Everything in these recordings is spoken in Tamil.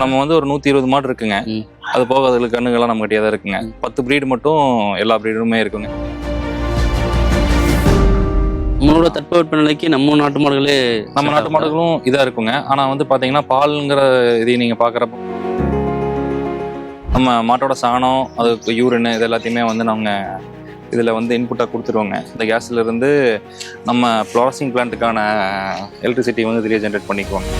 நம்ம வந்து ஒரு நூத்தி இருபது மாடு இருக்குங்க. அது போக அதுல கண்ணுங்கள்லாம் நம்ம கிட்டே தான் இருக்குங்க. பத்து breed மட்டும் எல்லா ப்ரீடுமே இருக்குங்க. நம்மளோட தட்பவெப்ப நிலைக்கு நம்ம நாட்டு மாடுகளே நம்ம நாட்டு? மாடுகளும் இதா இருக்குங்க. ஆனா வந்து பாத்தீங்கன்னா பால்ங்கிற இதை நீங்க பாக்குறப்ப நம்ம மாட்டோட சாணம் அது யூரின் இது எல்லாத்தையுமே வந்து நாங்க இதுல வந்து இன்புட்டா கொடுத்துருவோங்க. இந்த கேஸ்ல இருந்து நம்ம ப்ளாரசிங் பிளான்ட்டுக்கான எலக்ட்ரிசிட்டி வந்து இதுலயே ஜென்ரேட் பண்ணிக்குவோங்க.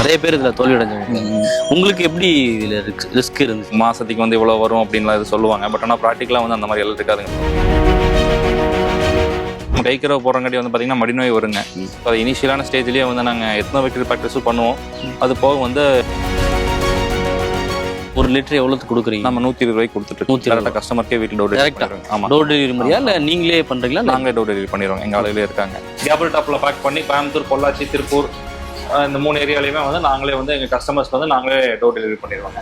நிறைய பேர் இதுல தோல்வி அடைஞ்சாங்க உங்களுக்கு எப்படி இதுல ரிஸ்க் இருந்துச்சு? மாசத்துக்கு வந்து இவ்வளவு வரும் அப்படின்லாம் இது சொல்லுவாங்க. பட் ஆனா ப்ராக்டிக்கலா வந்து அந்த மாதிரி எல்லாம் இருக்காதுங்க. நம்ம கைக்கிறவ போறங்காட்டி வந்து பாத்தீங்கன்னா மடிநோய் வருங்க. அது இனிஷியலான ஸ்டேஜ்லயே வந்து நாங்க எத்தனை வைக்கிற ப்ராக்டிஸும் பண்ணுவோம் அது போக வந்து ஒரு லிட்டர் எவ்வளவுக்கு கொடுக்குறீங்க? நம்ம நூத்தி இருபது ரூபாய்க்கு கொடுத்துட்டு 120 டேரக்டா கஸ்டமருக்கே வீட்டில் டோர் Direct ஆ? டெலிவரி ஆமா. டோர் டெலிவரி மாதிரியா? இல்ல நீங்களே பண்றீங்களா? இல்ல? நாங்களே டோர் டெலிவரி பண்ணிடுவோம் எங்க ஆளுகளே இருக்காங்க. கேபிள் டாப்ல பேக் பண்ணி கோயம்புத்தூர் பொள்ளாச்சி திருப்பூர் இந்த மூணு ஏரியாலையுமே வந்து நாங்களே வந்து எங்க கஸ்டமர்ஸ்க்கு வந்து நாங்களே டோர் டெலிவரி பண்ணிடுவோங்க.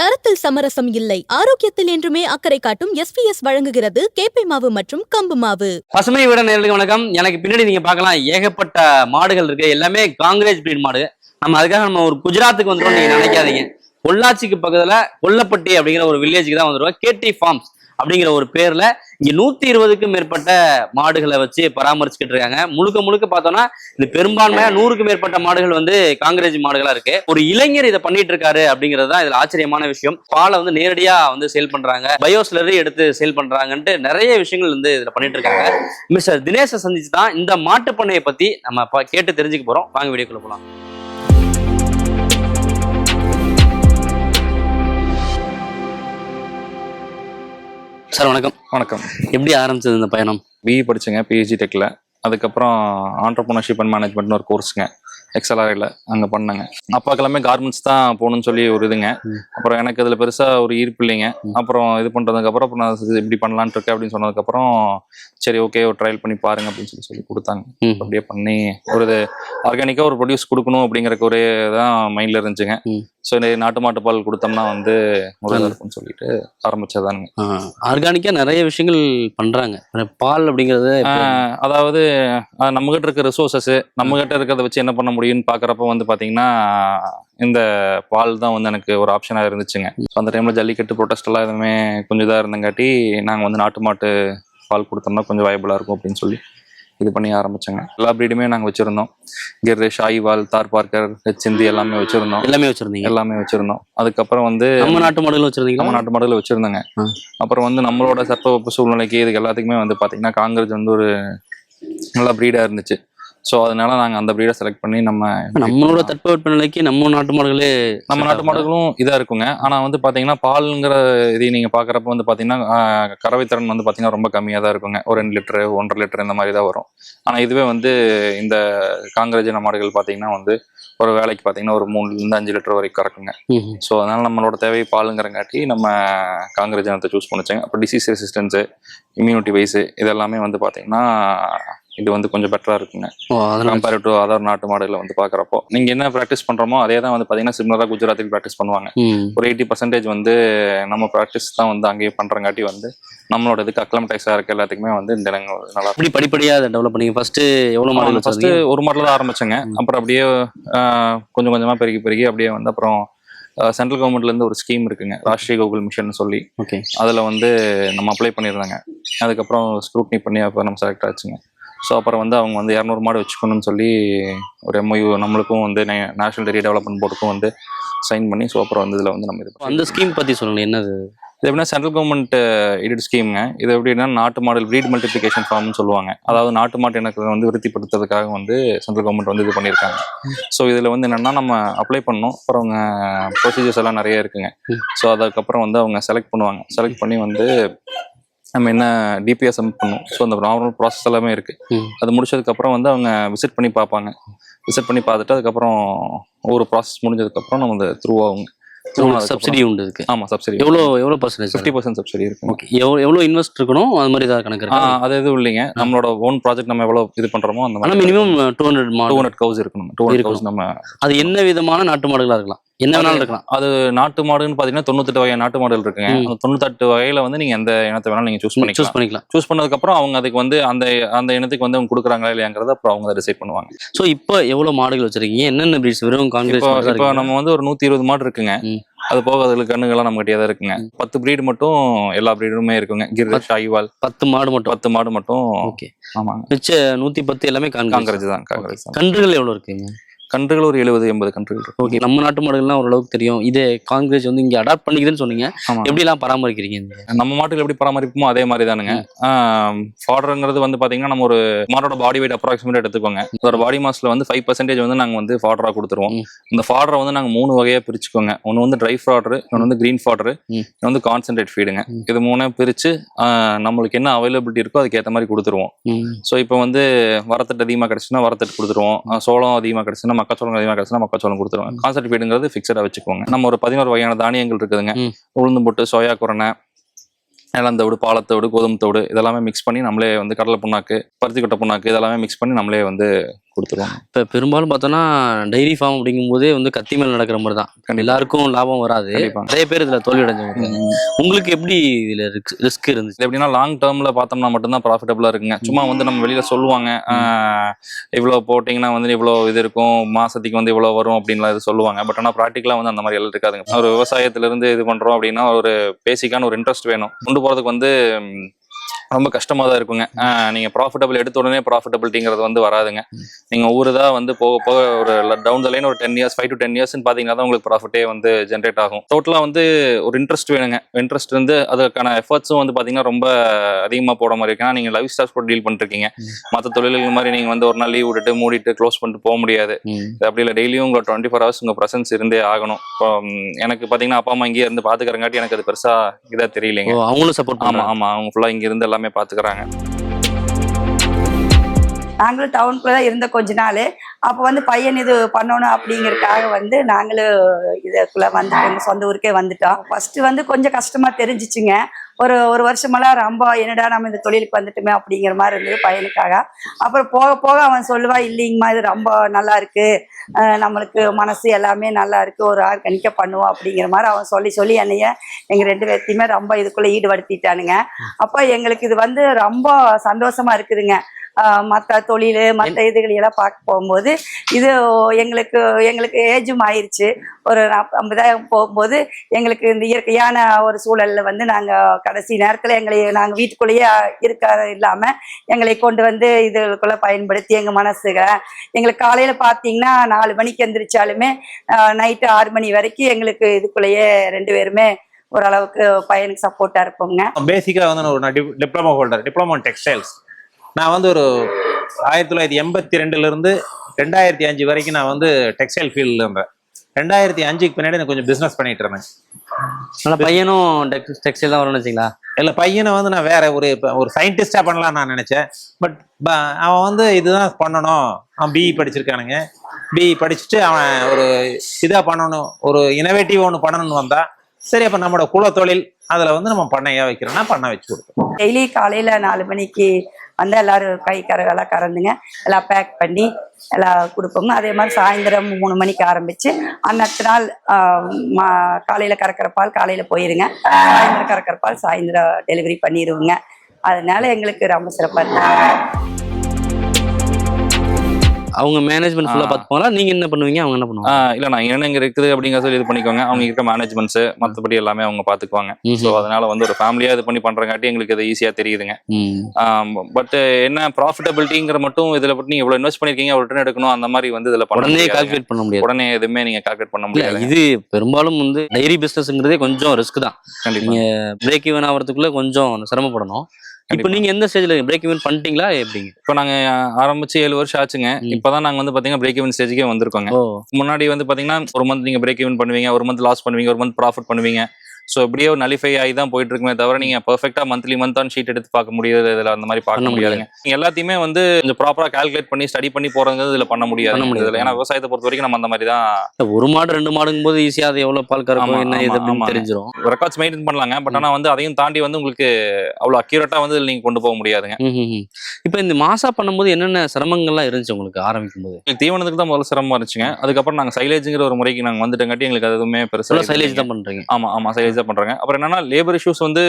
தரத்தில் சமரசம் இல்லை. ஆரோக்கியத்தில் என்றுமே அக்கறை காட்டும் எஸ்பிஎஸ் வழங்குகிறது கேப்பை மாவு மற்றும் கம்பு மாவு. பசுமை விட நேர்களுக்கு வணக்கம். எனக்கு பின்னாடி நீங்க பார்க்கலாம் ஏகப்பட்ட மாடுகள் இருக்கு. எல்லாமே காங்கிரேஜ் பிரீட் மாடு. நம்ம அதுக்காக நம்ம ஒரு குஜராத்துக்கு வந்துடும் நீங்க நினைக்காதீங்க. பொள்ளாச்சிக்கு பக்கத்துல கொல்லப்பட்டி அப்படிங்கிற ஒரு வில்லேஜுக்கு தான் வந்துருவோம். கேடி ஃபார்ம்ஸ் அப்படிங்கிற ஒரு பேர்ல இங்க நூத்தி இருபதுக்கும் மேற்பட்ட மாடுகளை வச்சு பராமரிச்சுக்கிட்டு இருக்காங்க. முழுக்க முழுக்க பார்த்தோம்னா இது பெரும்பான்மையா நூறுக்கும் மேற்பட்ட மாடுகள் வந்து காங்கிரேஜ் மாடுகளா இருக்கு. ஒரு இளைஞர் இதை பண்ணிட்டு இருக்காரு அப்படிங்கிறது தான் இதுல ஆச்சரியமான விஷயம். பாலை வந்து நேரடியா வந்து சேல் பண்றாங்க. பயோஸ்லரி எடுத்து சேல் பண்றாங்கன்ட்டு நிறைய விஷயங்கள் வந்து இதுல பண்ணிட்டு இருக்காங்க. மிஸ்டர் தினேஷை சந்திச்சு தான் இந்த மாட்டுப் பண்ணையை பத்தி நம்ம கேட்டு தெரிஞ்சுக்க போறோம். வாங்க வீடியோக்குள்ள போலாம். சார் வணக்கம். வணக்கம். எப்படி ஆரம்பிச்சது இந்த பயணம்? பிஇ படிச்சேங்க பிஹெச்டி டெக்ல அதுக்கப்புறம் ஆண்டர்பிரினர்ஷிப் அண்ட் மேனேஜ்மெண்ட்னு ஒரு கோர்ஸுங்க எக்ஸலாரில் அங்கே பண்ணேங்க. அப்பாக்கு எல்லாமே கார்மெண்ட்ஸ் தான் போகணும்னு சொல்லி ஒரு இதுங்க. அப்புறம் எனக்கு இதில் பெருசாக ஒரு ஈர்ப்பு இல்லைங்க. அப்புறம் இது பண்ணுறதுக்கப்புறம் அப்புறம் நான் இப்படி பண்ணலான்ட்டு இருக்கேன் அப்படின்னு சொன்னதுக்கப்புறம் சரி ஓகே ஒரு ட்ரையல் பண்ணி பாருங்க அப்படின்னு சொல்லி சொல்லி கொடுத்தாங்க. அப்படியே பண்ணி ஒரு இது ஆர்கானிக்காக ஒரு ப்ரொடியூஸ் கொடுக்கணும் அப்படிங்கிற ஒரே தான் மைண்டில் இருந்துச்சுங்க. ஸோ இந்த நாட்டு மாட்டு பால் கொடுத்தோம்னா வந்து இதா இருக்கும்னு சொல்லிட்டு ஆரம்பிச்சதானுங்க. ஆர்கானிக்கா நிறைய விஷயங்கள் பண்றாங்க. பால் அப்படிங்கறது அதாவது ஆஹ் நம்ம கிட்ட இருக்க ரிசோர்சஸ் நம்ம கிட்ட இருக்கிறத வச்சு என்ன பண்ண முடியும்னு பாக்குறப்ப வந்து பாத்தீங்கன்னா இந்த பால் தான் வந்து எனக்கு ஒரு ஆப்ஷனா இருந்துச்சுங்க. ஸோ அந்த டைம்ல ஜல்லிக்கட்டு ப்ரொடெஸ்ட் எல்லாம் எதுவுமே கொஞ்சம் இதா இருந்தங்காட்டி நாங்க வந்து நாட்டு மாட்டு பால் கொடுத்தோம்னா கொஞ்சம் வயபிளா இருக்கும் அப்படின்னு சொல்லி இது பண்ணி ஆரம்பிச்சோங்க. எல்லா ப்ரீடுமே நாங்க வச்சிருந்தோம். கிர்ரு ஷாயிவால் தார் பார்க்கர் ஹெச்சிந்தி எல்லாமே வச்சிருந்தோம். எல்லாமே வச்சிருந்தீங்க? எல்லாமே வச்சிருந்தோம். அதுக்கப்புறம் வந்து நம்ம நாட்டு மாடுகள் நம்ம வச்சிருந்தீங்களா நாட்டு மாடுகளை வச்சிருந்தாங்க. அப்புறம் வந்து நம்மளோட சட்டவப்பு சூழ்நிலைக்கு இதுக்கு எல்லாத்துக்குமே வந்து பாத்தீங்கன்னா காங்கிரஸ் வந்து ஒரு நல்ல ப்ரீடா இருந்துச்சு. ஸோ அதனால நாங்க அந்த ப்ரீடை செலக்ட் பண்ணி நம்ம நம்மளோட தட்பவெப்ப நிலைக்கு நம்ம நாட்டு மாடுகளே நம்ம நாட்டு? மாடுகளும் இதா இருக்குங்க. ஆனா வந்து பாத்தீங்கன்னா பால்ங்கிற இதை நீங்க பாக்குறப்ப வந்து பாத்தீங்கன்னா ஆஹ், கறவை திறன் வந்து பாத்தீங்கன்னா ரொம்ப கம்மியா தான் இருக்குங்க. ஒரு ரெண்டு லிட்டரு ஒன்றரை லிட்டர் இந்த மாதிரி தான் வரும். ஆனா இதுவே வந்து இந்த காங்கிரஜன மாடுகள் பாத்தீங்கன்னா வந்து ஒரு வேலைக்கு பாத்தீங்கன்னா ஒரு மூணுல இருந்து அஞ்சு லிட்டர் வரைக்கும் கறக்குங்க. ஸோ அதனால நம்மளோட தேவை பாலுங்கிறங்காட்டி நம்ம காங்கிரஸ் ஜனத்தை சூஸ் பண்ணிச்சோங்க. அப்போ டிசீஸ் ரெசிஸ்டன்ஸு இம்யூனிட்டி வைஸு இதெல்லாமே வந்து பார்த்தீங்கன்னா இது வந்து கொஞ்சம் பெட்டராக இருக்குங்க. கம்பேர் டு அதர் நாட்டு மாடுகளை வந்து பார்க்குறப்போ நீங்கள் என்ன ப்ராக்டிஸ் பண்ணுறோமோ அதே தான் வந்து பார்த்தீங்கன்னா சிம்லராக குஜராத்துக்கு ப்ராக்டிஸ் பண்ணுவாங்க. ஒரு எயிட்டி பர்சன்டேஜ் வந்து நம்ம ப்ராக்டிஸ் தான் வந்து அங்கேயே பண்ணுறங்காட்டி வந்து நம்மளோட இதுக்கு அக்லமடைஸாக இருக்க எல்லாத்துக்குமே வந்து இந்த நல்லா எப்படி படிப்படியா அதை டெவலப் பண்ணீங்க? ஃபர்ஸ்ட் எவ்வளவு மாடுகள் ஃபர்ஸ்ட் வச்சிருந்தீங்க ஒரு மாடல தான் ஆரம்பிச்சேங்க. அப்புறம் அப்படியே கொஞ்சம் கொஞ்சமா பெருகி பெருகி அப்படியே வந்து அப்புறம் சென்ட்ரல் கவர்மெண்ட்ல இருந்து ஒரு ஸ்கீம் இருக்குங்க. ராஷ்டிரிய கோகுல் மிஷன் சொல்லி. ஓகே. அதுல வந்து நம்ம அப்ளை பண்ணியிருந்தாங்க. அதுக்கப்புறம் ஸ்க்ரூட்னி பண்ணி அப்போ நம்ம செலக்ட் ஆச்சுங்க. ஸோ அப்புறம் வந்து அவங்க வந்து இரநூறு மாடு வச்சுக்கணும்னு சொல்லி ஒரு எம்ஒயு நம்மளுக்கும் வந்து நேஷனல் டெரி டெவலப்மெண்ட் போர்டுக்கும் வந்து சைன் பண்ணி ஸோ அப்புறம் வந்து இதில் வந்து நம்ம இது. அந்த ஸ்கீம் பத்தி சொல்லுங்க என்னது? இது எப்படின்னா சென்ட்ரல் கவர்மெண்ட் எடிட் ஸ்கீம்ங்க இது எப்படின்னா நாட்டு மாடல் ப்ரீட் மல்டிப்ளிகேஷன் ஃபார்ம்னு சொல்லுவாங்க. அதாவது நாட்டு மாட்டு இனத்தை வந்து விருத்திப்படுத்துறதுக்காக வந்து சென்ட்ரல் கவர்மெண்ட் வந்து இது பண்ணியிருக்காங்க. ஸோ இதில் வந்து என்னன்னா நம்ம அப்ளை பண்ணோம். அப்புறம் அவங்க ப்ரொசீஜர்ஸ் எல்லாம் நிறைய இருக்குங்க. ஸோ அதுக்கப்புறம் வந்து அவங்க செலக்ட் பண்ணுவாங்க. செலக்ட் பண்ணி வந்து நம்ம என்ன டிபிஎஸ் சப்மிட் பண்ணும். ஸோ அந்த நார்மல் ப்ராசஸ் எல்லாமே இருக்கு. அது முடிச்சதுக்கப்புறம் வந்து அவங்க விசிட் பண்ணி பார்ப்பாங்க. விசிட் பண்ணி பார்த்துட்டு அதுக்கப்புறம் ஒவ்வொரு ப்ராசஸ் முடிஞ்சதுக்கப்புறம் நம்ம அந்த த்ரூ ஆகுங்க சப்சிடி உண்டு இருக்கு ஆமா சப்சிடி எவ்வளோ எவ்வளோ பர்சன்டேஜ் ஃபிஃப்டி பர்சன்ட் சப்சிடி இருக்கு. ஓகே எவ்வளோ எவ்வளோ இன்வெஸ்ட் இருக்கணும்? அது மாதிரி ஏதாவது கணக்கு இருக்கா? அது எதுவும் இல்லைங்க. நம்மளோட ஓன் ப்ராஜெக்ட் நம்ம எவ்வளவு இது பண்றோமோ அந்த minimum two hundred two hundred cows இருக்கணும். டூ ஹண்ட்ரட் கவுஸ் நம்ம அது என்ன விதமான நாட்டு மாடுகளா இருக்கலாம்? என்ன வேணாலும் இருக்கலாம் அது நாட்டு மாடுன்னு பாத்தீங்கன்னா தொண்ணூத்தெட்டு வகை நாட்டு மாடுகள் இருக்குங்க. அந்த தொண்ணூத்தெட்டு வகையில வந்து நீங்க எந்த இனத்தை வேணாலும் நீங்க சூஸ் சூஸ் பண்ணிக்கலாம். சூஸ் பண்ணதுக்கு அப்புறம் அவங்க அதுக்கு வந்து அந்த அந்த இனத்துக்கு வந்து அவங்க கொடுக்குறாங்களா இல்லையாங்கிறத அப்புறம் அவங்க டிசைட் பண்ணுவாங்க. சோ இப்போ எவ்வளவு மாடுகள் வச்சிருக்கீங்க? என்னென்ன பிரீட்ஸ் வெறும் காங்கிரஸ் இப்போ? நம்ம வந்து ஒரு நூத்தி இருபது மாடு இருக்குங்க. அது போக அதுல கண்ணுகள்லாம் நம்ம கிட்டே தான் இருக்குங்க. பத்து பிரீடு மட்டும் எல்லா பிரீடுமே இருக்குங்க. கிர் ஷாயிவால் பத்து மாடு மட்டும்? பத்து மாடு மட்டும் ஓகே. ஆமாங்க. மிச்ச நூத்தி பத்து எல்லாமே காங்கிரஸ். தான் காங்கிரஸ் கன்றுகள் எவ்வளவு இருக்குங்க? கன்றுகள் ஒரு எழுபது எண்பது கன்றுகள் ஓகே நம்ம நாட்டு மாடுகள்லாம் ஓரளவுக்கு தெரியும். இது காங்கிரஸ் வந்து இங்க அடாப்ட் பண்ணிக்குதுன்னு சொன்னீங்க. ஆமா. எப்படி எல்லாம் பராமரிக்கிறீங்க? நம்ம மாட்டுகள் எப்படி பராமரிப்போமோ அதே மாதிரி தானுங்க ஃபாடருங்கிறது வந்து பாத்தீங்கன்னா நம்ம ஒரு மாடோட பாடி வெயிட் அப்ராக்சிமேட் எடுத்துக்கோங்க. ஒரு பாடி மாஸ்ல வந்து ஃபைவ் பர்சன்டேஜ் வந்து நாங்க வந்து ஃபாடரா கொடுத்துருவோம். இந்த ஃபாடரை வந்து நாங்க மூணு வகையா பிரிச்சுக்கோங்க. ஒன்னு வந்து ட்ரை ஃபாடர் இன்னொன்று வந்து கிரீன் ஃபாடர். இன்னொன்று வந்து கான்சென்ட்ரேட் ஃபீடுங்க. இது மூணு பிரிச்சு ஆஹ், நம்மளுக்கு என்ன அவைலபிலிட்டி இருக்கோ அதுக்கு ஏத்த மாதிரி கொடுத்துருவோம். ஸோ இப்போ வந்து வரத்தட்டு அதிகமாக கிடச்சுன்னா வரத்தட்டு கொடுத்துருவோம். சோளம் அதிகமாக கிடச்சுன்னா மக்காச்சோளம் அதிகமாக கிடச்சுன்னா மக்காச்சோளம் கொடுத்துருவோம் கான்சென்ட் ஃபீடுங்கிறது ஃபிக்ஸடாக வச்சுக்கோங்க நம்ம ஒரு பதினோரு வகையான தானியங்கள் இருக்குதுங்க. உளுந்து போட்டு சோயா குரணை இளந்தோடு பாலத்தோடு கோதுமை தோடு இதெல்லாமே மிக்ஸ் பண்ணி நம்மளே வந்து கடலை புண்ணாக்கு பருத்தி கொட்டை புண்ணாக்கு இதெல்லாமே மிக்ஸ் பண்ணி நம்மளே வந்து கொடுத்துருவோம் இப்ப பெரும்பாலும் பார்த்தோம்னா டைரி ஃபார்ம் அப்படிங்கும் போதே வந்து கத்தி மேல் நடக்கிற மாதிரி தான். எல்லாருக்கும் லாபம் வராது. நிறைய பேர் இதுல தோல்வி அடைஞ்சவங்க உங்களுக்கு எப்படி இதுல ரிஸ்க் இருந்துச்சு? எப்படின்னா லாங் டேர்ம்ல பார்த்தோம்னா மட்டும்தான் ப்ராஃபிட்டபுளா இருக்குங்க. சும்மா வந்து நம்ம வெளியில சொல்லுவாங்க ஆஹ், இவ்வளவு போட்டிங்கன்னா வந்து இவ்வளவு இது இருக்கும் மாசத்துக்கு வந்து இவ்வளவு வரும் அப்படின்லாம் இது சொல்லுவாங்க. பட் ஆனா ப்ராக்டிக்கலா வந்து அந்த மாதிரி எல்லாம் இருக்காதுங்க. ஒரு விவசாயத்துல இருந்து இது பண்றோம் அப்படின்னா ஒரு பேசிக்கான ஒரு இன்ட்ரெஸ்ட் வேணும். கொண்டு போறதுக்கு வந்து ரொம்ப கஷ்டமா தான் இருக்குங்க. ஆஹ், நீங்க ப்ராஃபிட்டபிள் எடுத்த உடனே ப்ராஃபிட்டபிலிட்டிங்கிறது வந்து வராதுங்க. நீங்க ஒவ்வொரு இதா வந்து போக போக ஒரு டவுன் த லைன் ஒரு ten years five to ten இயர்ஸ்னு பாத்தீங்கன்னா தான் உங்களுக்கு ப்ராஃபிட்டே வந்து ஜென்ரேட் ஆகும். டோட்டலா வந்து ஒரு இன்ட்ரெஸ்ட் வேணுங்க. இன்ட்ரெஸ்ட் வந்து அதுக்கான எஃபர்ட்ஸும் வந்து பாத்தீங்கன்னா ரொம்ப அதிகமா போட மாதிரி இருக்கு. ஏன்னா நீங்க லைஃப் ஸ்டாக்ஸ் கூட டீல் பண்ணிருக்கீங்க. மற்ற தொழில்கள் மாதிரி நீங்க வந்து ஒரு நாள் லீவ் விட்டுட்டு மூடிட்டு க்ளோஸ் பண்ணிட்டு போக முடியாது. அப்படி இல்லை டெய்லியும் உங்களோட டுவெண்ட்டி ஃபோர் ஹவர்ஸ் உங்க ப்ரெசன்ஸ் இருந்தே ஆகணும். இப்போ எனக்கு பாத்தீங்கன்னா அப்பா அம்மா இங்கேயே இருந்து பாத்துக்கிறங்காட்டி எனக்கு அது பெருசா இதா தெரியலைங்க. அவங்களும் சப்போர்ட் ஆமா பண்ணுவாங்க ஆமா அவங்க ஃபுல்லா இங்க இருந்து எல்லாமே பாத்துக்கறாங்க. நாங்களும் டவுனுக்குள்ளே தான் இருந்த கொஞ்ச நாள். அப்போ வந்து பையன் இது பண்ணணும் அப்படிங்கிறதுக்காக வந்து நாங்களும் இதுக்குள்ளே வந்துட்டோம் சொந்த ஊருக்கே வந்துட்டோம். ஃபஸ்ட்டு வந்து கொஞ்சம் கஷ்டமாக தெரிஞ்சிச்சுங்க. ஒரு ஒரு வருஷமெல்லாம் ரொம்ப என்னடா நம்ம இந்த தொழிலுக்கு வந்துட்டோமே அப்படிங்கிற மாதிரி இருந்தது பையனுக்காக. அப்புறம் போக போக அவன் சொல்லுவா இல்லைங்கம்மா இது ரொம்ப நல்லா இருக்குது நம்மளுக்கு மனசு எல்லாமே நல்லா இருக்கு ஒரு ஆர்கானிக்கா பண்ணுவோம் அப்படிங்கிற மாதிரி அவன் சொல்லி சொல்லி என்னைய எங்க ரெண்டு பேர்த்தையுமே ரொம்ப இதுக்குள்ள ஈடுபடுத்திட்டானுங்க. அப்போ எங்களுக்கு இது வந்து ரொம்ப சந்தோஷமா இருக்குதுங்க. மற்ற தொழில் மற்ற இதுகளை எல்லாம் பார்க்க போகும்போது இது எங்களுக்கு எங்களுக்கு ஏஜும் ஆயிருச்சு. ஒரு ஐம்பதாயிரம் போகும்போது எங்களுக்கு இந்த இயற்கையான ஒரு சூழல்ல வந்து நாங்கள் கடைசி நேரத்தில் எங்களை நாங்கள் வீட்டுக்குள்ளேயே இருக்க இல்லாமல் எங்களை கொண்டு வந்து இதுக்குள்ள பயன்படுத்தி எங்கள் மனசுக எங்களுக்கு காலையில் பார்த்தீங்கன்னா நாலு மணிக்கு எந்திரிச்சாலுமே நைட்டு ஆறு மணி வரைக்கும் எங்களுக்கு இதுக்குள்ளேயே ரெண்டு பேருமே ஓரளவுக்கு பையனுக்கு சப்போர்ட்டாக இருப்போங்க. பேசிக்காக வந்து நான் ஒரு டிப்ளமோ ஹோல்டர் டிப்ளமோ டெக்ஸ்டைல்ஸ் நான் வந்து ஒரு ஆயிரத்தி தொள்ளாயிரத்தி எண்பத்தி ரெண்டுலேருந்து ரெண்டாயிரத்தி அஞ்சு வரைக்கும் நான் வந்து டெக்ஸ்டைல் ஃபீல்டில் இருந்தேன். ரெண்டாயிரத்தி அஞ்சுக்கு பின்னாடி நான் கொஞ்சம் பிஸ்னஸ் பண்ணிட்டு இருந்தேன். ஆனா பையனும் டெக்ஸ்டைல் தான் வரும்னு வச்சுங்களா? இல்லை பையனை வந்து நான் வேற ஒரு ஒரு சயின்டிஸ்டாக பண்ணலாம்னு நான் நினச்சேன். பட் அவன் வந்து இதுதான் பண்ணணும். அவன் பிஇ படிச்சிருக்கானுங்க. பிஇ படிச்சுட்டு அவன் ஒரு இதாக பண்ணணும். ஒரு இனோவேட்டிவ் ஒன்று பண்ணணும்னு வந்தா சரி அப்போ நம்மளோட குலத்தொழில் அதில் வந்து நம்ம பண்ணையாக வைக்கிறோம்னா பண்ண வச்சு கொடுப்போம். டெய்லி காலையில் நாலு மணிக்கு வந்து எல்லாரும் கை கரவெல்லாம் கறந்துங்க. எல்லாம் பேக் பண்ணி எல்லாம் கொடுப்போங்க. அதே மாதிரி சாயந்தரம் மூணு மணிக்கு ஆரம்பிச்சு அன்னத்து நாள் மா- காலையில கறக்கிற பால் காலையில போயிருங்க. சாயந்தரம் கறக்கிற பால் சாயந்தரம் டெலிவரி பண்ணிடுவோங்க அதனால எங்களுக்கு ரொம்ப சிறப்பாக இருக்கு. அவங்க மேனேஜ்மெண்ட் ஃபுல்லா. பாத்துப்பாங்களா நீங்க என்ன பண்ணுவீங்க அவங்க என்ன பண்ணுவாங்க? இல்ல நான் என்னங்க இருக்குது அப்படிங்கிற சொல்லி இது பண்ணிக்கோங்க. அவங்க இருக்க மேனேஜ்மெண்ட்ஸ் மத்தபடி எல்லாமே அவங்க பாத்துக்குவாங்க. ஸோ அதனால வந்து ஒரு ஃபேமிலியா இது பண்ணி பண்றங்காட்டி எங்களுக்கு இது ஈஸியா தெரியுதுங்க. பட் என்ன ப்ராஃபிட்டபிலிட்டிங்கிற மட்டும் இதுல பத்தி நீங்க இவ்வளவு இன்வெஸ்ட் பண்ணிருக்கீங்க ரிட்டர்ன் எடுக்கணும் அந்த மாதிரி வந்து இதுல பண்ண உடனே. கால்குலேட் பண்ண முடியாது. உடனே எதுவுமே நீங்க கால்குலேட் பண்ண முடியாது இது பெரும்பாலும் வந்து டைரி பிசினஸ்ங்கிறதே கொஞ்சம் ரிஸ்க் தான். கண்டிப்பா. பிரேக் ஈவன் ஆகிறதுக்குள்ள கொஞ்சம் சிரமப்படணும். இப்போ. நீங்க எந்த ஸ்டேஜ்ல பிரேக் ஈவன் பண்ணிட்டீங்களா? எப்படிங்க? இப்போ நாங்க ஆரம்பிச்சு ஏழு வருஷம் ஆச்சுங்க. இப்பதான் நாங்க வந்து பாத்தீங்கன்னா பிரேக் ஈவன் ஸ்டேஜ்க்கே வந்திருக்கோங்க. முன்னாடி வந்து பாத்தீங்கன்னா ஒரு மந்த் நீங்க பிரேக் ஈவன் பண்ணுவீங்க ஒரு மந்த் லாஸ் பண்ணுவீங்க ஒரு மந்த் ப்ராஃபிட் பண்ணுவீங்க. ஸோ இப்படியே ஒரு நலிஃபை ஆகி தான் போயிட்டு இருக்குமே தவிர நீங்க பெர்ஃபெக்டா மந்த்லி மந்த் ஆன் ஷீட் எடுத்து பார்க்க முடியாது இதுல அந்த மாதிரி பார்க்க முடியாதுங்க. நீங்க எல்லாத்தையுமே வந்து கொஞ்சம் ப்ராப்பரா கால்குலேட் பண்ணி ஸ்டடி பண்ணி போறது இதுல பண்ண முடியாது. இதுல ஏன்னா விவசாயத்தை பொறுத்த வரைக்கும் நம்ம அந்த மாதிரி தான் ஒரு மாடு ரெண்டு மாடுங்கும் போது ஈஸியா அது எவ்வளவு பால் கறக்கும் என்ன இது. தெரிஞ்சிரும். ரெக்கார்ட்ஸ் மெயின்டைன் பண்ணலாங்க. பட் ஆனா வந்து அதையும் தாண்டி வந்து உங்களுக்கு அவ்வளவு அக்யூரேட்டா வந்து நீங்க கொண்டு போக முடியாதுங்க. இப்ப இந்த மாசா பண்ணும்போது என்னென்ன சிரமங்கள்லாம் இருந்துச்சு உங்களுக்கு ஆரம்பிக்கும் போது தீவனத்துக்கு தான் முதல்ல சிரமமா இருந்துச்சுங்க. அதுக்கப்புறம் நாங்க சைலேஜ்ங்கிற ஒரு முறைக்கு நாங்க வந்துட்டங்காட்டி எங்களுக்கு அது எதுவுமே பெருசா சைலேஜ் தான் பண்றீங்க. ஆமா ஆமா சைலேஜ் தான் பண்றாங்க அப்புறம் என்னன்னா லேபர் இஷ்யூஸ் வந்து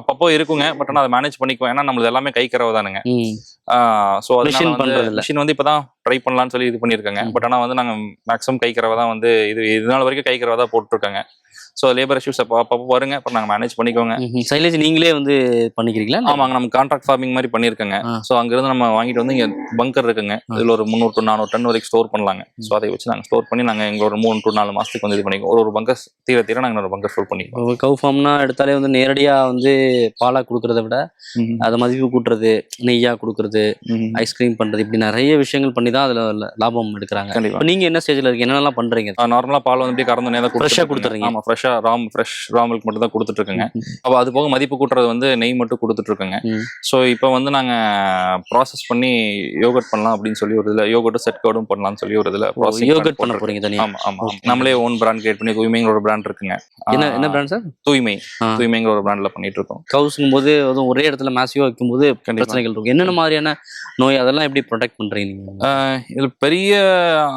அப்பப்போ இருக்குங்க பட் ஆனா அதை மேனேஜ் பண்ணிக்குவோம் ஏன்னா நம்மளது எல்லாமே கை கறவை தானுங்க. ஸோ இல்ல. மிஷின் வந்து இப்பதான் ட்ரை பண்ணலாம்னு சொல்லி இது பண்ணியிருக்காங்க. பட் ஆனா வந்து நாங்க மேக்ஸிமம் கை கறவை தான் வந்து இது நாள் வரைக்கும் கை கறவை தான் போட்டுருக்காங்க ஸோ லேபர் இஷ்யூஸ் அப்போ வருங்க அப்புறம் நாங்க மேனேஜ் பண்ணிக்கோங்க. சைலேஜ் நீங்களே வந்து பண்ணிக்கிறீங்களா? ஆமாங்க. நம்ம கான்ட்ராக்ட் ஃபார்மிங் மாதிரி பண்ணியிருக்கோங்க. ஸோ அங்கிருந்து நம்ம வாங்கிட்டு வந்து இங்க பங்கர் இருக்குங்க. இதுல ஒரு முந்நூறு டு நானூறு டன் வரைக்கும் ஸ்டோர் பண்ணலாங்க. ஸோ அதை வச்சு நாங்க ஸ்டோர் பண்ணி நாங்க எங்க ஒரு மூணு டு நாலு மாசத்துக்கு வந்து இது பண்ணிக்குவோம். ஒரு ஒரு பங்கர் தீர தீர நாங்க ஒரு பங்கர் ஸ்டோர் பண்ணிக்குவோம். கவு ஃபார்ம்னா எடுத்தாலே வந்து நேரடியா வந்து பாலா கொடுக்கறத விட அதை மதிப்பு கூட்டுறது நெய்யா கொடுக்கறது. ஐஸ்கிரீம் பண்றது இப்படி நிறைய விஷயங்கள் பண்ணி தான் அதுல லாபம் எடுக்கிறாங்க. கண்டிப்பா. இப்ப நீங்க என்ன ஸ்டேஜ்ல இருக்கீங்க? என்னென்னலாம் பண்றீங்க? நார்மலா பால் வந்து கறந்து நேரம் ஆ கொடுத்துறீங்க. ஆமா ஃப்ரெஷ்ஷா ராம் ஃப்ரெஷ் ரா மில்க் மட்டும் தான் கொடுத்துட்டு இருக்குங்க அப்போ அது போக மதிப்பு கூட்டுறது வந்து நெய் மட்டும் கொடுத்துட்டு இருக்குங்க ம். ஸோ இப்போ வந்து நாங்க ப்ராசஸ் பண்ணி யோகட் பண்ணலாம் அப்படின்னு சொல்லி ஒரு இதுல யோகட்டும் செட் கோடும் பண்ணலாம்னு சொல்லி ஒரு இதுல யோகட் பண்ண போட்டிருக்கோம். போறீங்க தனியா ஆமா ஆமா ஆமா. நம்மளே ஓன் பிராண்ட் கிரியேட் பண்ணி தூய்மைங்கிற ஒரு பிராண்ட் இருக்குங்க என்ன என்ன பிராண்ட் சார் தூய்மை. தூய்மைங்கிற ஒரு பிராண்ட்ல பண்ணிட்டு இருக்கோம் கவுஸுங்கும் போது அதுவும் ஒரே இடத்துல மேசிவா வைக்கும் போது. பிரச்சனைகள் இருக்கும் என்னென்ன மாதிரியான நோய் அதெல்லாம் எப்படி ப்ரொடெக்ட் பண்றீங்க நீங்க ஆஹ் இது பெரிய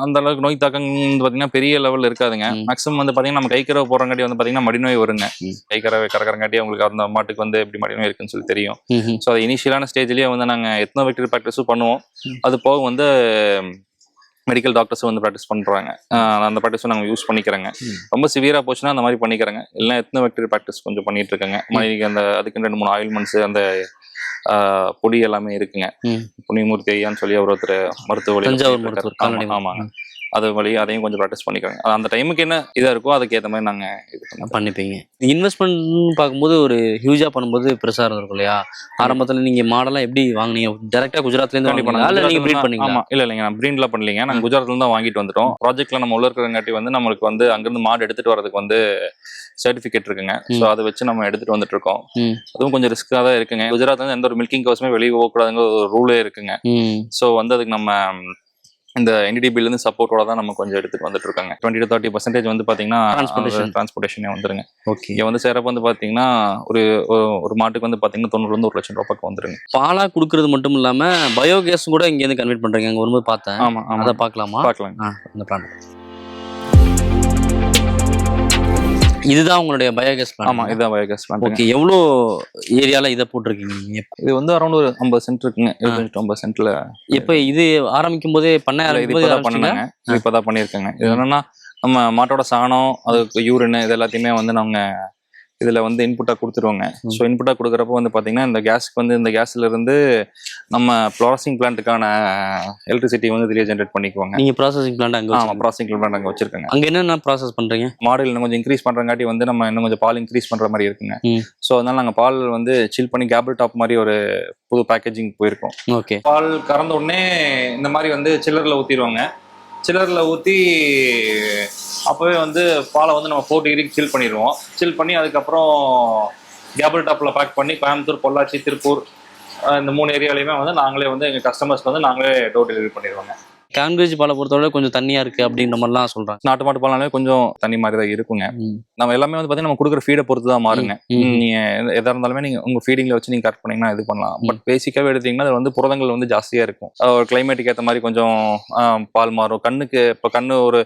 அந்த அளவுக்கு நோய் தாக்கம் வந்து பாத்தீங்கன்னா பெரிய லெவல் இருக்காதுங்க. மேக்ஸிமம் வந்து பாத்தீங்கன்னா நம்ம கைக்கறவை போறங்காட்டி வந்து பாத்தீங்கன்னா மடிநோய் வருங்க. ம். கைக்கறவை கறக்கறங்காட்டி உங்களுக்கு அந்த மாட்டுக்கு வந்து எப்படி மடிநோய் இருக்குன்னு சொல்லி தெரியும். ஸோ அது இனிஷியலான ஸ்டேஜ்லயே வந்து நாங்க எத்தனை வெக்டர் ப்ராக்டிஸும் பண்ணுவோம். அது போக வந்து மெடிக்கல் டாக்டர்ஸும் வந்து ப்ராக்டிஸ் பண்றாங்க. அந்த ப்ராக்டிஸும் நாங்கள் யூஸ் பண்ணிக்கிறோங்க. ரொம்ப சிவியரா போச்சுன்னா அந்த மாதிரி பண்ணிக்கிறேங்க. இல்லைன்னா எத்தனை வெக்டர் ப்ராக்டிஸ் கொஞ்சம் பண்ணிட்டு இருக்கேங்க மணிக்கு அந்த அதுக்கு ரெண்டு மூணு ஆயில்மெண்ட்ஸ் அந்த பொடி எல்லாமே இருக்குங்க. புனிமூர்த்தி ஐயான்னு சொல்லி அவர் ஒருத்தர் மருத்துவ ஆமாங்க அது வழி அதையும் கொஞ்சம் ப்ராக்டிஸ் பண்ணிக்கிறோங்க அது அந்த டைமுக்கு என்ன இதா இருக்கோ அதுக்கு ஏற்ற மாதிரி நாங்க இது பண்ணிப்பீங்க. இன்வெஸ்ட்மெண்ட் பார்க்கும்போது ஒரு ஹியூஜா பண்ணும்போது பெருசா இருந்திருக்கும் இல்லையா? ஆரம்பத்துல நீங்க மாடெல்லாம் எப்படி வாங்குனீங்க? டைரக்டா குஜராத்ல இருந்து கண்டிப்பா. வாங்குனீங்களா? நாங்க இல்ல நீங்க குஜராத்ல ப்ரீட் தான்- பண்ணீங்களா? ஆமா. இல்ல இல்லைங்க நான் ப்ரீட்ல பண்ணலீங்க நாங்க குஜராத்ல இருந்து தான் வாங்கிட்டு வந்துட்டோம். ப்ராஜெக்ட்ல நம்ம உள்ள இருக்கிறங்காட்டி வந்து நம்மளுக்கு வந்து அங்கிருந்து மாடு எடுத்துட்டு வரதுக்கு வந்து சர்டிபிகேட் இருக்குங்க. ஸோ அதை வச்சு நம்ம எடுத்துட்டு வந்துட்டு இருக்கோம். அதுவும் கொஞ்சம் ரிஸ்க்காக தான் இருக்குங்க. குஜராத்ல இருந்து எந்த ஒரு மில்கிங் கவுஸுமே வெளியே போகக்கூடாதுங்கிற ஒரு ரூலே இருக்குங்க. ஸோ வந்து அதுக்கு நம்ம இந்த என்டிடிபில இருந்து சப்போர்ட்டோட தான் நம்ம கொஞ்சம் எடுத்துட்டு வந்துட்டு இருக்காங்க. டுவெண்ட்டி டு தேர்ட்டி பர்சன்டேஜ் வந்து பாத்தீங்கன்னா Transportation. டிரான்ஸ்போர்டேஷனே வந்துருங்க. ஓகே இங்க வந்து சேரப்ப வந்து பாத்தீங்கன்னா ஒரு ஒரு- மாட்டுக்கு வந்து பாத்தீங்கன்னா தொண்ணூறுல இருந்து ஒரு லட்சம் ரூபாய் பக்கம் வந்துருங்க. பாலா குடுக்கறது மட்டும் இல்லாம பயோகேஸ் கூட இங்க இருந்து கன்வெர்ட் பண்றீங்க. அங்க வரும்போது பார்த்தேன். ஆமா ஆமா. அதை பார்க்கலாமா? பார்க்கலாம் ஆ, இந்த பிளான் இதுதான் உங்களுடைய பயோகேஸ் பிளான் ஆமா இதுதான் பயோகேஸ் பிளான்ட் ஓகே எவ்வளோ ஏரியால இதை போட்டிருக்கீங்க நீங்க? இது வந்து அரௌண்ட் ஒரு ஐம்பது சென்ட் இருக்குங்க. இருபத்தஞ்சு ஐம்பது சென்ட்ல எப்ப இது. ஆரம்பிக்கும் போதே பண்ண இது போது இப்பதான் பண்ணாங்க இப்பதான் பண்ணியிருக்காங்க. இது என்னன்னா நம்ம மாட்டோட சாணம் அதுக்கு யூரின் இது எல்லாத்தையுமே வந்து நாங்க இதுல வந்து இன்புட்டா கொடுத்துருவோங்க. ஸோ இன்புட்டா கொடுக்குறப்போ வந்து பாத்தீங்கன்னா இந்த கேஸ்க்கு வந்து இந்த கேஸ்ல இருந்து நம்ம ப்ராசஸிங் பிளான்ட்டுக்கான எலக்ட்ரிசிட்டி வந்து இதுலயே ஜென்ரேட் பண்ணிக்குவாங்க. நீங்க ப்ராசஸிங் பிளான் அங்க ஆமா வச்சிருக்கீங்க. ப்ராசஸிங் பிளான்ட் அங்க வச்சிருக்காங்க. அங்க என்னென்ன ப்ராசஸ் பண்றீங்க? மாடல் இன்னும் கொஞ்சம் இன்க்ரீஸ் பண்றங்காட்டி வந்து நம்ம இன்னும் கொஞ்சம் பால் இன்க்ரீஸ் பண்ற மாதிரி இருக்குங்க. ஸோ அதனால நாங்க பால் வந்து சில் பண்ணி கேபிள் டாப் மாதிரி ஒரு புது பேக்கேஜிங் போயிருக்கோம். ஓகே. பால் கறந்த உடனே இந்த மாதிரி வந்து சில்லர்ல ஊத்திடுவாங்க. சில்லர்ல ஊத்தி அப்போவே வந்து பாலை வந்து நம்ம ஃபோர் டிகிரிக்கு சில் பண்ணிடுவோம். சில் பண்ணி அதுக்கப்புறம் கேபிள் டாப்பில் பேக் பண்ணி கோயம்புத்தூர் பொள்ளாச்சி திருப்பூர் இந்த மூணு ஏரியாலையுமே வந்து நாங்களே வந்து எங்கள் கஸ்டமர்ஸ்க்கு வந்து நாங்களே டோர் டெலிவரி பண்ணிடுவோங்க. கேன்பேஜ் பாலை பொறுத்தவரை கொஞ்சம் தண்ணியா இருக்கு அப்படின்ற மாதிரிலாம் சொல்றாங்க. நாட்டு மாட்டு பால்னாலே கொஞ்சம் தண்ணி மாதிரி தான் இருக்குங்க. நம்ம எல்லாமே வந்து பாத்தீங்கன்னா நம்ம கொடுக்குற ஃபீடை பொறுத்து தான் மாறுங்க. ம். நீங்க எத- இருந்தாலுமே நீங்க உங்க ஃபீடிங்ல வச்சு நீங்க கரெக்ட் பண்ணீங்கன்னா இது பண்ணலாம். பட் பேசிக்காவே எடுத்தீங்கன்னா அது வந்து புரதங்கள் வந்து ஜாஸ்தியா இருக்கும். ஒரு கிளைமேட்டுக்கு ஏற்ற மாதிரி கொஞ்சம் பால் மாறும். கண்ணுக்கு இப்போ கண்ணு ஒரு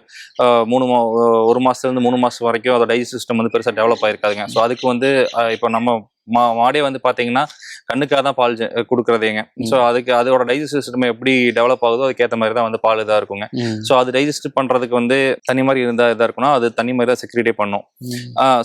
மூணு மா ஒரு மாசத்துல இருந்து மூணு மாசம் வரைக்கும் அதோட டைஜஸ்ட் சிஸ்டம் வந்து பெருசா டெவலப் ஆயிருக்காதுங்க. ஸோ அதுக்கு வந்து இப்போ நம்ம மா மாடே வந்து பாத்தீங்கன்னா கண்ணுக்காக தான் பால் கொடுக்கறதேங்க. ஸோ அதுக்கு அதோட டைஜஸ்ட் சிஸ்டம் எப்படி டெவலப் ஆகுதோ அதுக்கேற்ற மாதிரி தான் வந்து பால் இதாக இருக்குங்க. ஸோ அது டைஜஸ்ட் பண்றதுக்கு வந்து தண்ணி மாதிரி இருந்தா இதாக இருக்கும்னா அது தண்ணி மாதிரி தான் செக்ரிட்டே பண்ணும்.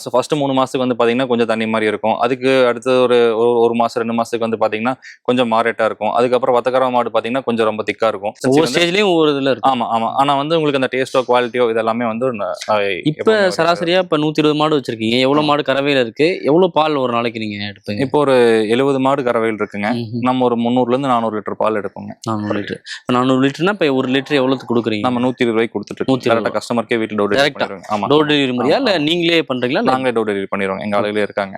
ஸோ ஃபர்ஸ்ட் மூணு மாசத்துக்கு வந்து பாத்தீங்கன்னா கொஞ்சம் தண்ணி மாதிரி இருக்கும். அதுக்கு அடுத்து ஒரு ஒரு- மாசம் ரெண்டு மாசத்துக்கு வந்து பாத்தீங்கன்னா கொஞ்சம் மாரேட்டா இருக்கும். அதுக்கப்புறம் வத்தக்கரவ மாடு பாத்தீங்கன்னா கொஞ்சம் ரொம்ப திக்கா இருக்கும். ஒவ்வொரு ஸ்டேஜ்லயும் ஒவ்வொரு இதுல இருக்கு ஆமா ஆமா. ஆனா வந்து உங்களுக்கு அந்த டேஸ்டோ குவாலிட்டியோ இதெல்லாமே வந்து இப்ப எப்பவுமே ஒரு- சராசரியா இப்ப நூத்தி இருபது மாடு வச்சிருக்கீங்க. எவ்வளவு மாடு கறவையில இருக்கு? எவ்வளவு பால் ஒரு நாளைக்கு நீங்க எடுப்பீங்க? இப்போ ஒரு எழுபது மாடு மாடு கறவைகள் இருக்குங்க. நம்ம ஒரு முந்நூறுல இருந்து நானூறு லிட்டர் பால் எடுப்போங்க. நானூறு லிட்டர். நானூறு லிட்டர்னா இப்போ ஒரு லிட்டர் எவ்வளோக்கு கொடுக்குறீங்க? நம்ம நூத்தி இருபது ரூபாய்க்கு கொடுத்துட்டு இருக்கோம் 120 டேரக்டா கஸ்டமருக்கே வீட்டுல டோர் டெலிவரி ஆமா. டோர் டெலிவரி முறையா இல்லை நீங்களே பண்றீங்களா? நாங்களே டோர் டெலிவரி பண்ணிடுவோம். எங்க ஆளுகளே இருக்காங்க.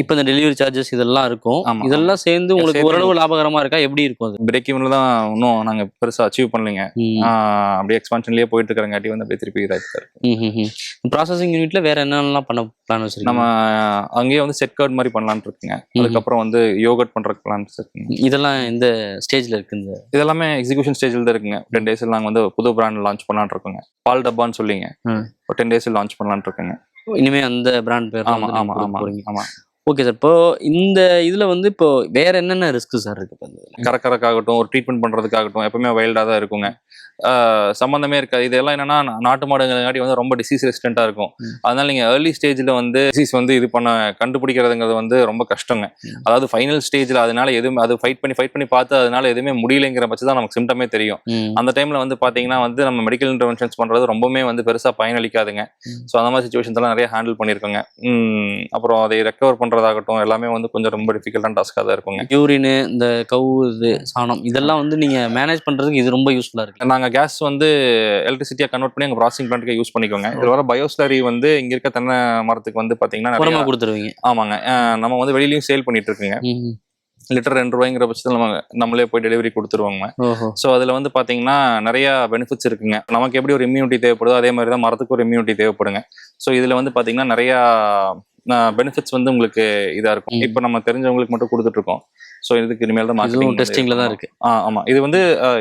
இப்போ இந்த டெலிவரி சார்ஜஸ் இதெல்லாம் இருக்கும். இதெல்லாம் சேர்ந்து உங்களுக்கு ஓரளவு லாபகரமா இருக்கா? எப்படி இருக்கும் அது? பிரேக் ஈவன்ல தான் இன்னும் நாங்க பெருசா அச்சீவ் பண்ணலைங்க. அப்படியே எக்ஸ்பான்ஷன்லயே போயிட்டு இருக்கிறங்காட்டி வந்து அப்படியே திருப்பி இருக்கு ப்ராசஸிங் யூனிட்ல வேற என்னென்னலாம் பண்ண பிளான் வச்சிருக்கீங்க? நம்ம அங்கேயே வந்து செட் கார்டு மாதிரி பண்ணலாம்னு இருக்குங்க. அதுக்கப்புறம் வந்து யோகட் பண்றதுக்கு பிளான்ஸ் இருக்குங்க இதெல்லாம் எந்த ஸ்டேஜ்ல இருக்கு இந்த? இதெல்லாமே எக்ஸிகியூஷன் ஸ்டேஜில் தான் இருக்குங்க. டென் டேஸில் நாங்கள் வந்து புது பிராண்ட் லான்ச் பண்ணலாம்னு இருக்கோங்க. பால் டப்பான்னு சொல்லிங்க. ஒரு டென் டேஸில் லான்ச் பண்ணலாம்னு இருக்கோங்க. இனிமே அந்த பிராண்ட் பேர் ஆமா ஆமா ஆமா ஆமா. ஓகே சார் இப்போ இந்த இதுல வந்து இப்போ வேற என்னென்ன ரிஸ்க் சார் இருக்கு? கறக்கறக்காகட்டும் ஒரு ட்ரீட்மெண்ட் பண்றதுக்காகட்டும் எப்பவுமே வைல்டாக தான் இருக்குங்க சம்மந்தமே இருக்காது இதெல்லாம் என்னன்னா நாட்டு மாடுங்கிறங்காட்டி வந்து ரொம்ப டிசீஸ் ரெசிஸ்டண்டா இருக்கும். அதனால நீங்க ஏர்லி ஸ்டேஜ்ல வந்து டிசீஸ் வந்து இது பண்ண கண்டுபிடிக்கிறதுங்கிறது வந்து ரொம்ப கஷ்டங்க. அதாவது ஃபைனல் ஸ்டேஜ்ல அதனால எதுவும் அது ஃபைட் பண்ணி ஃபைட் பண்ணி பார்த்து அதனால எதுவுமே முடியலைங்கிற பட்சம் தான் நமக்கு சிம்டமே தெரியும். அந்த டைம்ல வந்து பாத்தீங்கன்னா வந்து நம்ம மெடிக்கல் இன்டர்வென்ஷன்ஸ் பண்றது ரொம்பவுமே வந்து பெருசா பயனளிக்காதுங்க. ஸோ அந்த மாதிரி சுச்சுவேஷன்ஸ் எல்லாம் நிறைய ஹேண்டில் பண்ணியிருக்கோங்க அப்புறம் அதை ரெக்கவர் பண்றதாகட்டும் எல்லாமே வந்து கொஞ்சம் ரொம்ப டிஃபிகல்ட்டான டாஸ்க்காக தான் இருக்குங்க. யூரின் இந்த கவு இது சாணம் இதெல்லாம் வந்து நீங்க மேனேஜ் பண்றதுக்கு இது ரொம்ப யூஸ்ஃபுல்லா இருக்கு. நாங்க கேஸ் வந்து எலக்ட்ரிசிட்டியா கன்வெர்ட் பண்ணி எங்க ப்ராசஸிங் பிளான்ட்டுக்கு யூஸ் பண்ணிக்கோங்க. இதுல வர பயோஸ்லரி வந்து இங்க இருக்க தென்னை மரத்துக்கு வந்து உரமா கொடுத்துருவீங்க. ஆமாங்க. நம்ம வந்து வெளியிலயும் சேல் பண்ணிட்டு இருக்குங்க. லிட்டர் ரெண்டு ரூபாய்ங்கிற பட்சத்தில் நம்ம நம்மளே போய் டெலிவரி கொடுத்துருவாங்க. ஸோ அதில் வந்து பார்த்தீங்கன்னா நிறைய பெனிஃபிட்ஸ் இருக்குங்க. நமக்கு எப்படி ஒரு இம்யூனிட்டி தேவைப்படுதோ அதே மாதிரி தான் மரத்துக்கு ஒரு இம்யூனிட்டி தேவைப்படுங்க. ஸோ இதில் வந்து பார்த்தீங்கன்னா நிறையா பெனிஃபிட்ஸ் வந்து உங்களுக்கு இதாக இருக்கும். இப்போ நம்ம தெரிஞ்சவங்களுக்கு மட்டும் கொடுத்துட்டு இருக்கோம் ஸோ இதுக்கு இனிமேல் தான் மார்க்கெட்டிங் டெஸ்டிங்ல தான் இருக்கு. ஆ ஆமாம் இது வந்து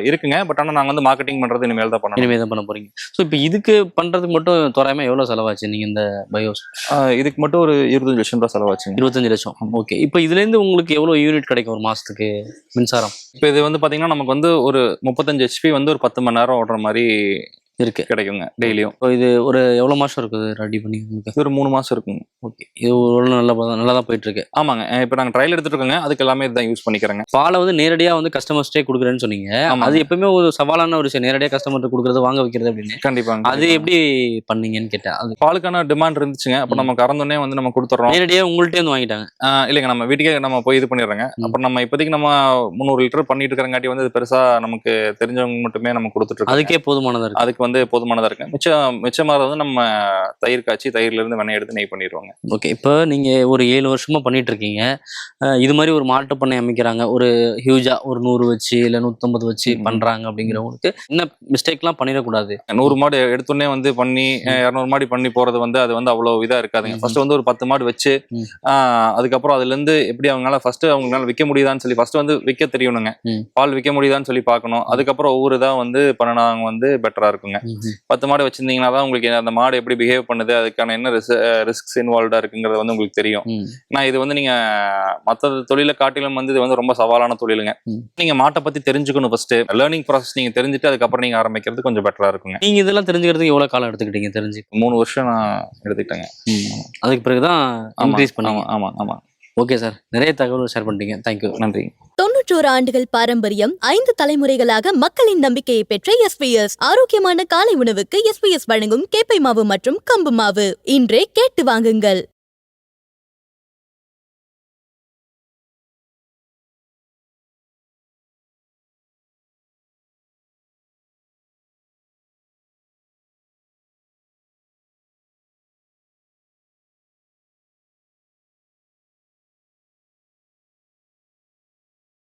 இருக்குங்க. பட் ஆனால் நாங்கள் வந்து மார்க்கெட்டிங் பண்ணுறது இனிமேல் தான் பண்ணணும். இனிமே தான் பண்ண போறீங்க. ஸோ இப்போ இதுக்கு பண்றதுக்கு மட்டும் தோராயமா எவ்வளவு செலவாச்சு நீங்க இந்த பயோஸ் இதுக்கு மட்டும் ஒரு இருபத்தஞ்சு லட்சம் ரூபாய் செலவாச்சுங்க. இருபத்தஞ்சு லட்சம். ஓகே இப்போ இதுல இருந்து உங்களுக்கு எவ்வளவு யூனிட் கிடைக்கும் ஒரு மாசத்துக்கு மின்சாரம்? இப்போ இது வந்து பார்த்தீங்கன்னா நமக்கு வந்து ஒரு முப்பத்தஞ்சு ஹெச்பி வந்து ஒரு பத்து மணி நேரம் ஓடுற மாதிரி இருக்கு. கிடைக்குங்க டெய்லியும். இப்போ இது ஒரு எவ்வளவு மாசம் இருக்குது? ரெடி பண்ணி உங்களுக்கு? ஒரு மூணு மாதம் இருக்குங்க. ஓகே. இது ஒரு நல்ல நல்லா தான் போயிட்டு இருக்கு ஆமாங்க இப்போ நாங்கள் ட்ரையல் எடுத்துட்டு இருக்கோங்க அதுக்கு எல்லாமே இதுதான் யூஸ் பண்ணிக்கிறேங்க. பாலை வந்து நேரடியா வந்து கஸ்டமர்ஸ்டே கொடுக்குறேன்னு சொன்னீங்க. அது எப்பவுமே ஒரு சவாலான ஒரு விஷயம். நேரடியா கஸ்டமர்கிட்ட கொடுக்குறது வாங்க வைக்கிறது அப்படின்னு. கண்டிப்பாங்க அது எப்படி பண்ணீங்கன்னு கேட்டேன். அது பாலுக்கான டிமாண்ட் இருந்துச்சுங்க. அப்போ நம்ம கறந்தோடனே வந்து நம்ம கொடுத்துட்றோம். நேரடியா உங்கள்ட்டே வந்து வாங்கிட்டாங்க. இல்லைங்க. நம்ம வீட்டுக்கே நம்ம போய் இது பண்ணிடுறோங்க. அப்புறம் நம்ம இப்போதைக்கு நம்ம முந்நூறு லிட்டர் பண்ணிட்டு இருக்கிறங்காட்டி வந்து இது பெருசா நமக்கு தெரிஞ்சவங்க மட்டுமே நம்ம கொடுத்துட்டு அதுக்கே போதுமானதா இருக்கு. அதுக்கு வந்து போதுமானதா இருக்கு. மிச்சம் மிச்சமாக வந்து நம்ம தயிர் காய்ச்சி தயிர்ல இருந்து வெண்ணெய் எடுத்து நெய் பண்ணிடுவாங்க. ஓகே இப்போ நீங்க ஒரு ஏழு வருஷமா பண்ணிட்டு இருக்கீங்க. இது மாதிரி ஒரு மாட்டு பண்ணை அமைக்கிறாங்க. ஒரு ஹியூஜா ஒரு நூறு வச்சு இல்ல நூத்தம்பது வச்சு ம். பண்றாங்க அப்படிங்கிறவங்களுக்கு என்ன மிஸ்டேக்லாம் பண்ணிடக்கூடாது? நூறு மாடு எடுத்தோடனே வந்து பண்ணி இரநூறு மாடி பண்ணி போறது வந்து அது வந்து அவ்வளவு இதா இருக்காதுங்க. ஃபர்ஸ்ட் வந்து ஒரு பத்து மாடு வச்சு அதுக்கப்புறம் அதுல இருந்து எப்படி அவங்களால ஃபர்ஸ்ட் அவங்களால விற்க முடியுதான்னு சொல்லி ஃபர்ஸ்ட் வந்து விற்க தெரியணுங்க. பால் விற்க முடியுதான்னு சொல்லி பார்க்கணும். அதுக்கப்புறம் ஒவ்வொரு இதா வந்து பண்ணினாங்க வந்து பெட்டரா இருக்குங்க. பத்து மாடு வச்சிருந்தீங்கன்னா தான் உங்களுக்கு அந்த மாடு எப்படி பிஹேவ் பண்ணுது அதுக்கான என்ன ரிஸ்க்ஸ் இன்வால்வ்டா இருக்குங்கிறது வந்து உங்களுக்கு தெரியும். நான் இது வந்து நீங்க மற்ற தொழிலை காட்டிலும் வந்து இது வந்து ரொம்ப சவாலான தொழிலுங்க. நீங்க மாட்டை பத்தி தெரிஞ்சுக்கணும் ஃபர்ஸ்ட் லேர்னிங் ப்ராசஸ் நீங்க தெரிஞ்சுட்டு அதுக்கப்புறம் நீங்க ஆரம்பிக்கிறது கொஞ்சம் பெட்டரா இருக்குங்க. நீங்க இதெல்லாம் தெரிஞ்சுக்கிறதுக்கு எவ்வளவு காலம் எடுத்துக்கிட்டீங்க தெரிஞ்சு? மூணு வருஷம் நான் எடுத்துக்கிட்டேங்க. அதுக்கு பிறகுதான் இன்க்ரீஸ் ஆமா ஆமா. ஓகே சார் நிறைய தகவல் ஷேர் பண்ணிட்டீங்க. தேங்க்யூ நன்றி. தொன்னூற்றோரு ஆண்டுகள் பாரம்பரியம் ஐந்து தலைமுறைகளாக மக்களின் நம்பிக்கையை பெற்ற எஸ்பிஎஸ் ஆரோக்கியமான காலை உணவுக்கு எஸ்பிஎஸ் வழங்கும் கேப்பை மாவு மற்றும் கம்பு மாவு. இன்றே கேட்டு வாங்குங்கள்.